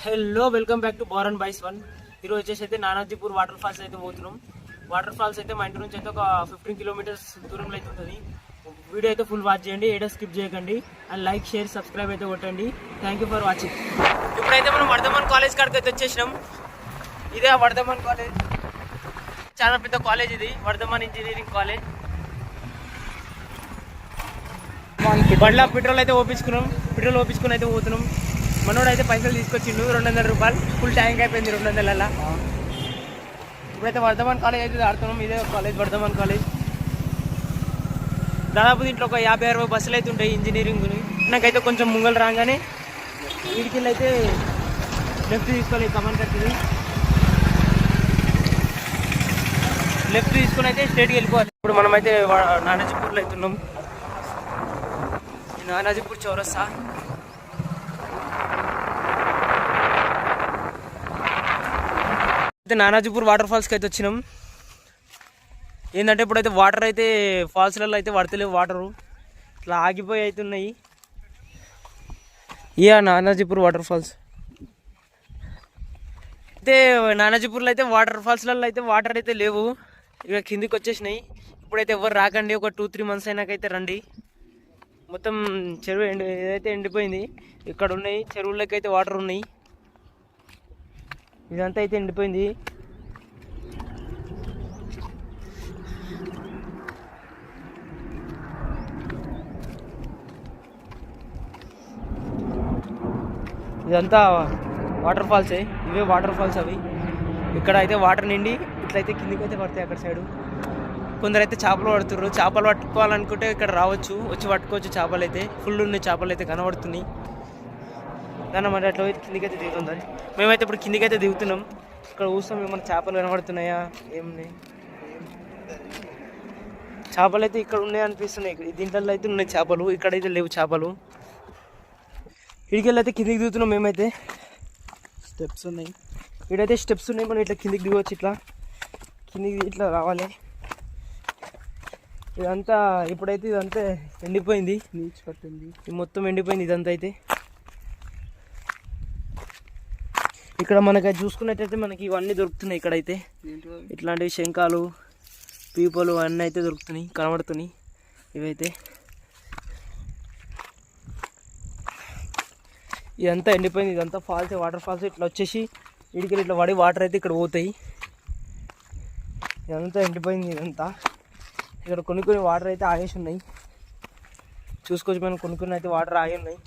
Hello welcome back to బోరన్ బైస్ వన్. ఈరోజు వచ్చేసి అయితే నానాజీపూర్ వాటర్ ఫాల్స్ అయితే పోతున్నాం. వాటర్ ఫాల్స్ అయితే మా ఇంటి నుంచి అయితే ఒక ఫిఫ్టీన్ కిలోమీటర్స్ దూరంలో అయితే ఉంటుంది. వీడియో అయితే ఫుల్ వాచ్ చేయండి ఏదో స్కిప్ చేయకండి. అండ్ లైక్ షేర్ సబ్స్క్రైబ్ అయితే కొట్టండి. థ్యాంక్ యూ ఫర్ వాచింగ్ ఇప్పుడైతే మనం వర్ధమాన్ కాలేజ్ కాడికి అయితే వచ్చేసినాం. ఇదే వర్ధమాన్ కాలేజ్. చాలా పెద్ద కాలేజ్ ఇది వర్ధమాన్ ఇంజనీరింగ్ కాలేజ్ బండ్ల పెట్రోల్ అయితే ఓపించుకున్నాం పెట్రోల్ ఓపించుకుని అయితే పోతున్నాం. మనోడు అయితే పైసలు తీసుకొచ్చిండు రెండు వందల రూపాయలు. ఫుల్ ట్యాంక్ అయిపోయింది రెండు వందల ఇప్పుడైతే వర్ధమాన్ కాలేజ్ అయితే ఆడుతున్నాం. ఇదే కాలేజ్ వర్ధమాన్ కాలేజ్. దాదాపు దీంట్లో ఒక యాభై అరవై బస్సులు అయితే ఉంటాయి ఇంజనీరింగ్ నాకైతే కొంచెం ముంగలు రాగానే వీడికి అయితే లెఫ్ట్ తీసుకోవాలి కమాన్ కట్టింది. లెఫ్ట్ తీసుకుని అయితే స్ట్రేట్కి వెళ్ళిపోవాలి. ఇప్పుడు మనమైతే నానాజీపూర్లో అవుతున్నాం నానాజీపూర్ చౌరస్తా. అయితే నానాజీపూర్ వాటర్ ఫాల్స్కి అయితే వచ్చినాం. ఏంటంటే ఇప్పుడైతే వాటర్ అయితే ఫాల్స్లలో అయితే పడతలేవు వాటరు. ఇట్లా ఆగిపోయి అవుతున్నాయి ఇయా నానాజీపూర్ వాటర్ ఫాల్స్. అయితే నానాజీపూర్లో అయితే వాటర్ ఫాల్స్లలో అయితే వాటర్ అయితే లేవు. ఇక కిందికి వచ్చేసినాయి. ఇప్పుడైతే ఎవరు రాకండి ఒక టూ త్రీ మంత్స్ అయినాకైతే రండి. మొత్తం చెరువు ఎండి ఏదైతే ఎండిపోయింది ఇక్కడ ఉన్నాయి చెరువులకైతే అయితే వాటర్ ఉన్నాయి. ఇదంతా అయితే ఎండిపోయింది. ఇదంతా వాటర్ ఫాల్సే ఇవే వాటర్ ఫాల్స్ అవి. ఇక్కడ అయితే వాటర్ నిండి ఇట్లయితే కిందికి అయితే పడతాయి అక్కడ సైడు. కొందరు అయితే చేపలు పడుతుర్రు. చేపలు పట్టుకోవాలనుకుంటే ఇక్కడ రావచ్చు వచ్చి పట్టుకోవచ్చు చేపలు అయితే ఫుల్ ఉన్నాయి చేపలు అయితే కనబడుతున్నాయి. దాని మరి అట్లా అయితే దిగుతుంది మేమైతే ఇప్పుడు కిందికి అయితే దిగుతున్నాం. ఇక్కడ చూస్తాం ఏమైనా చేపలు కనబడుతున్నాయా? ఏమున్నాయి చేపలు అయితే ఇక్కడ ఉన్నాయి అనిపిస్తున్నాయి. ఇక్కడ దీంట్లో అయితే ఉన్నాయి చేపలు ఇక్కడైతే లేవు చేపలు. ఇడికెళ్ళి అయితే కిందికి దిగుతున్నాం మేమైతే. స్టెప్స్ ఉన్నాయి. ఇక్కడైతే స్టెప్స్ ఉన్నాయి మనం ఇట్లా కిందికి దిగవచ్చు ఇట్లా. కిందికి ఇట్లా రావాలి. ఇదంతా ఇప్పుడైతే ఇదంతా ఎండిపోయింది. నీచ్ పట్టింది. ఇది మొత్తం ఎండిపోయింది ఇదంతా అయితే. ఇక్కడ మనకి చూసుకున్నట్టయితే మనకి ఇవన్నీ దొరుకుతున్నాయి ఇక్కడైతే. ఇట్లాంటివి శంఖాలు పీపలు అన్నీ అయితే దొరుకుతున్నాయి కనబడుతున్నాయి. ఇవైతే. ఇదంతా ఎండిపోయింది ఇదంతా ఫాల్స్ వాటర్ ఫాల్స్ ఇట్లా వచ్చేసి ఇడికి ఇట్లా పడి వాటర్ అయితే ఇక్కడ పోతాయి. ఇదంతా ఎండిపోయింది ఇదంతా. ఇక్కడ కొన్ని కొన్ని వాటర్ అయితే ఆగేసి ఉన్నాయి. చూసుకోవచ్చు మనం కొన్ని కొన్ని అయితే వాటర్ ఆగి ఉన్నాయి.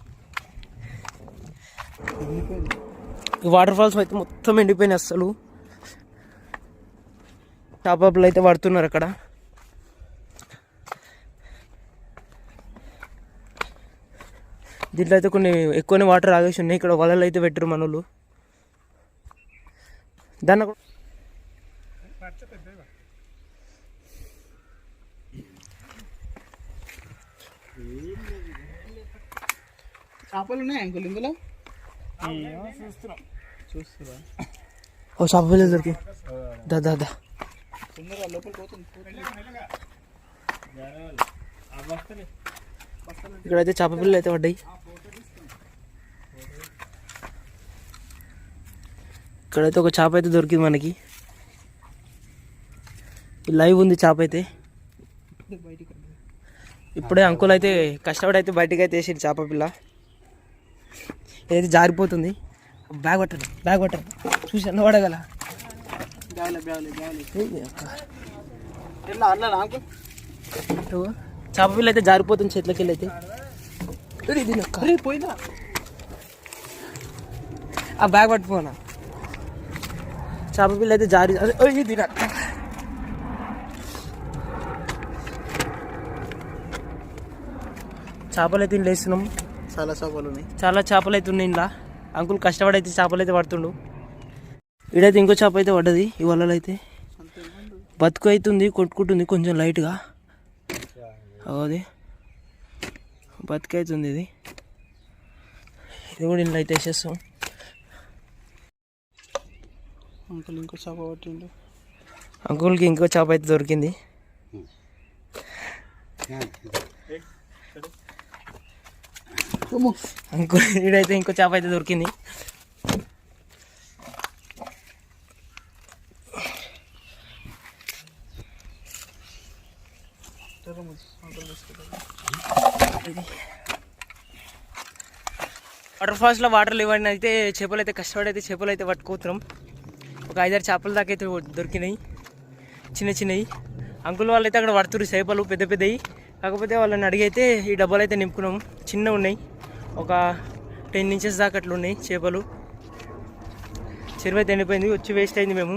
ఎండిపోయింది వాటర్ ఫాల్స్ అయితే మొత్తం ఎండిపోయినాయి అసలు చేపలు అయితే పడుతున్నారు అక్కడ. దీంట్లో అయితే కొన్ని ఎక్కువనే వాటర్ ఆగేసి ఉన్నాయి. ఇక్కడ వలలు అయితే పెట్టరు మనోళ్ళు. దాన్ని చేపలు ఉన్నాయి అంకుల్ ఇందులో? చూస్తున్నా ఓ చేప పిల్లలు దొరికి దా దా దా. ఇక్కడైతే చేప పిల్లలు అయితే పడ్డాయి. ఇక్కడైతే ఒక చేప అయితే దొరికింది మనకి. లైవ్ ఉంది చేప అయితే. ఇప్పుడే అంకుల్ అయితే కష్టపడి అయితే బయటకు అయితే వేసింది చేప పిల్ల. ఏది జారిపోతుంది బ్యాగ్ పట్టండి బ్యాగ్ పట్టండి. చూసి అన్న పడగల చేప పిల్ల అయితే జారిపోతుంది చేతిలోకి వెళ్ళి అయితే. పోయిందా? ఆ బ్యాగ్ పట్టుకోనా చేప పిల్ల అయితే జారి అరే నొక్క. చేపలు అయితే ఇంట్లో వేస్తున్నాం. చాలా చేపలు ఉన్నాయి. చాలా చేపలు అయితే ఉన్నాయి ఇంట్లో అంకుల్ కష్టపడి అయితే చేపలు అయితే పడుతుండు. ఈడైతే ఇంకో చేప అయితే పడ్డది ఈ వలలో అయితే? బతుకు అవుతుంది కొట్టుకుంటుంది కొంచెం లైట్గా. అది. బతుకు అవుతుంది ఇది. ఇది కూడా ఇంట్లో అయితే వేసేస్తాం. అంకుల్ ఇంకో చేప పట్టిండు. అంకుల్కి ఇంకో చేప అయితే దొరికింది. ఇంకో ఈడైతే ఇంకో చేప అయితే దొరికింది వాటర్ ఫాల్స్లో వాటర్ ఇవ్వండి అయితే చేపలు అయితే కష్టపడి అయితే చేపలు అయితే పట్టుకుతున్నాం ఒక ఐదారు చేపల దాకా అయితే దొరికినాయి చిన్న చిన్నవి అంకుల్ వాళ్ళు అయితే అక్కడ పడుతున్నారు చేపలు పెద్ద పెద్దవి కాకపోతే వాళ్ళని అడిగి అయితే ఈ డబ్బాలు అయితే నింపుకున్నాం చిన్నవి ఉన్నాయి ఒక టెన్ ఇంచెస్ దాకా అట్లున్నాయి చేపలు. చెరువు అయితే ఎండిపోయింది వచ్చి వేస్ట్ అయింది మేము.